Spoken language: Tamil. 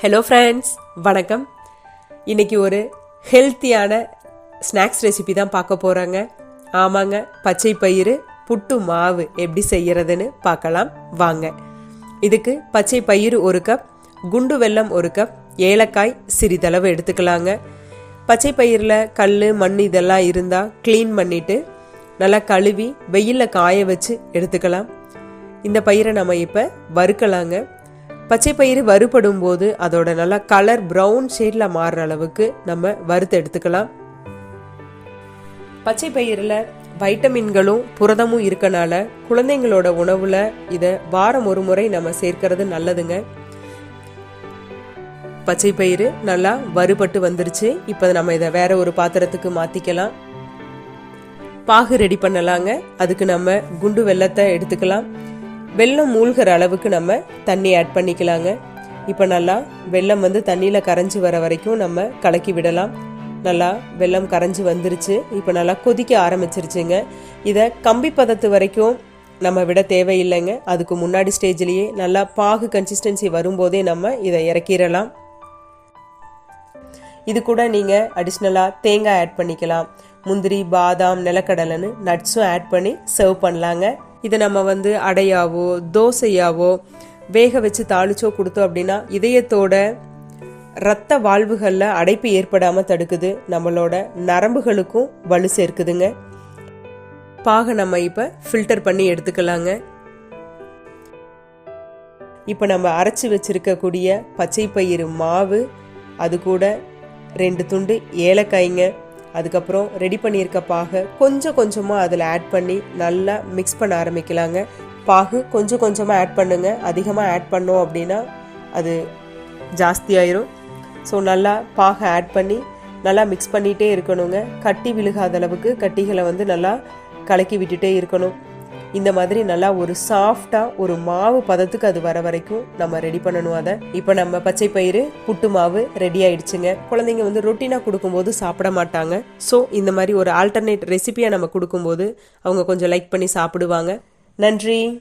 ஹலோ ஃப்ரெண்ட்ஸ் வணக்கம். இன்னைக்கு ஒரு ஹெல்த்தியான ஸ்நாக்ஸ் ரெசிபி தான் பார்க்க போகிறாங்க ஆமாங்க பச்சை பயிறு புட்டு மாவு எப்படி செய்கிறதுன்னு பார்க்கலாம். வாங்க. இதுக்கு பச்சை பயிறு ஒரு கப் குண்டு வெல்லம் ஒரு கப் ஏலக்காய் சிறிதளவு எடுத்துக்கலாங்க. பச்சை பயிரில் கல் மண் இதெல்லாம் இருந்தால் க்ளீன் பண்ணிவிட்டு நல்லா கழுவி வெயிலில் காய வச்சு எடுத்துக்கலாம். இந்த பயிரை நம்ம இப்போ வறுக்கலாங்க. பச்சை பயிறு வறுபடும் போது அதோட நல்லா கலர் ப்ரௌன் ஷேடில் மாறுற அளவுக்கு நம்ம வறுத்து எடுத்துக்கலாம். பச்சை பயிரில் வைட்டமின்களும் புரதமும் இருக்கனால குழந்தைங்களோட உணவுல இதை வாரம் ஒரு முறை நம்ம சேர்க்கிறது நல்லதுங்க. பச்சை பயிறு நல்லா வறுபட்டு வந்துருச்சு. இப்போ நம்ம இதை வேற ஒரு பாத்திரத்துக்கு மாத்திக்கலாம். பாகு ரெடி பண்ணலாங்க. அதுக்கு நம்ம குண்டு வெள்ளத்தை எடுத்துக்கலாம். வெள்ளம் மூழ்கிற அளவுக்கு நம்ம தண்ணி ஆட் பண்ணிக்கலாங்க. இப்போ நல்லா வெள்ளம் வந்து தண்ணியில் கரைஞ்சி வர வரைக்கும் நம்ம கலக்கி விடலாம். நல்லா வெள்ளம் கரைஞ்சி வந்துருச்சு. இப்போ நல்லா கொதிக்க ஆரம்பிச்சிருச்சுங்க. இதை கம்பி பதத்து வரைக்கும் நம்ம விட தேவையில்லைங்க. அதுக்கு முன்னாடி ஸ்டேஜ்லேயே நல்லா பாகு கன்சிஸ்டன்சி வரும்போதே நம்ம இதை இறக்கிடலாம். இது கூட நீங்கள் அடிஷ்னலாக தேங்காய் ஆட் பண்ணிக்கலாம். முந்திரி பாதாம் நிலக்கடலைன்னு நட்ஸும் ஆட் பண்ணி சர்வ் பண்ணலாங்க. இதை நம்ம வந்து அடையாவோ தோசையாவோ வேக வச்சு தாளிச்சோ கொடுத்தோம் அப்படின்னா இதயத்தோட ரத்த வாழ்வுகளில் அடைப்பு ஏற்படாமல் தடுக்குது. நம்மளோட நரம்புகளுக்கும் வலு சேர்க்குதுங்க. பாக நம்ம இப்போ ஃபில்டர் பண்ணி எடுத்துக்கலாங்க. இப்போ நம்ம அரைச்சி வச்சிருக்கக்கூடிய பச்சை பயிறு மாவு அது கூட ரெண்டு துண்டு ஏலக்காய்ங்க. அதுக்கப்புறம் ரெடி பண்ணியிருக்க பாகை கொஞ்சம் கொஞ்சமாக அதில் ஆட் பண்ணி நல்லா மிக்ஸ் பண்ண ஆரம்பிக்கலாங்க. பாகு கொஞ்சம் கொஞ்சமாக ஆட் பண்ணுங்கள் அதிகமாக ஆட் பண்ணோம் அப்படின்னா அது ஜாஸ்தியாயிரும் ஸோ நல்லா பாகை ஆட் பண்ணி நல்லா மிக்ஸ் பண்ணிகிட்டே இருக்கணுங்க. கட்டி விழுகாத அளவுக்கு கட்டிகளை வந்து நல்லா கலக்கி விட்டுட்டே இருக்கணும். இந்த மாதிரி நல்லா ஒரு சாஃப்டாக ஒரு மாவு பதத்துக்கு அது வர வரைக்கும் நம்ம ரெடி பண்ணணும் அதை. இப்போ நம்ம பச்சை பயிறு புட்டு மாவு ரெடி ஆயிடுச்சுங்க. குழந்தைங்க வந்து ரொட்டீனாக கொடுக்கும்போது சாப்பிட மாட்டாங்க. ஸோ இந்த மாதிரி ஒரு ஆல்டர்னேட் ரெசிபியாக நம்ம கொடுக்கும்போது அவங்க கொஞ்சம் லைக் பண்ணி சாப்பிடுவாங்க. நன்றி.